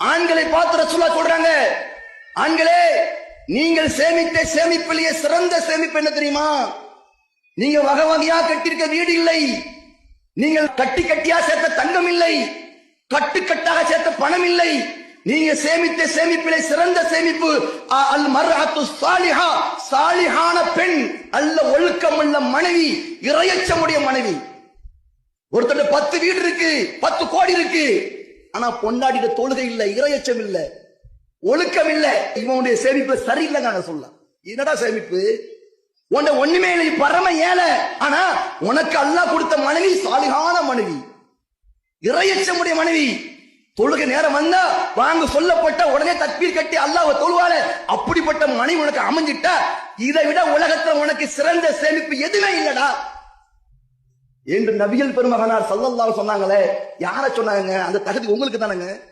ஆண்களை பார்த்து ரசூலா சொல்றாங்க. ஆண்களே நீங்கள் சேமித்த சேமிப்பிலேயே சிறந்த சேமிப்பு என்ன தெரியுமா? நீங்க வகை வகையா கட்டியிருக்க வீடு இல்லை. நீங்கள் கட்டி கட்டியா சேர்த்த தங்கம் இல்லை. கட்டுக்கட்டாக சேர்த்த பணம் இல்லை. நீங்க சேமித்த சேமிப்பிலே சிறந்த சேமிப்பு அ- அல் மர்ஹத்து சாலிஹா சாலிஹான பெண் அல்ல ஒழுக்கமுள்ள மனைவி இரையச்சமுடைய மனைவி. ஒருத்தர் பத்து வீடு இருக்கு பத்து கோடி இருக்கு. ஆனா பொண்டாடிட தொழுகை இல்ல இரையச்சம் இல்ல ஒழுக்கம் இல்ல. இவனுடைய சேமிப்பு சரியில்லைங்க நான் சொல்லலாம். என்னடா சேமிப்பு? உன்னை ஒண்ணுமே இல்லை நீ பரம ஏழை. ஆனா உனக்கு அல்லாஹ் கொடுத்த மனைவி சாலிகான மனைவி. இரையச்சமுடைய மனைவி. தொழுகை நேரம் வந்தா வாங்க சொல்லப்பட்ட உடனே தத்பீர் கட்டி அல்லாஹ் தொழுவால அப்படிப்பட்ட மனைவி உனக்கு அமைஞ்சிட்டா இதை விட உலகத்துல உனக்கு சிறந்த சேமிப்பு எதுவுமே இல்லடா. என்று நபிகள் பெருமகனார் சல்லல்லாஹு சொன்னாங்களே யார சொன்னாங்க? அந்த தகுதி உங்களுக்கு தானேங்க?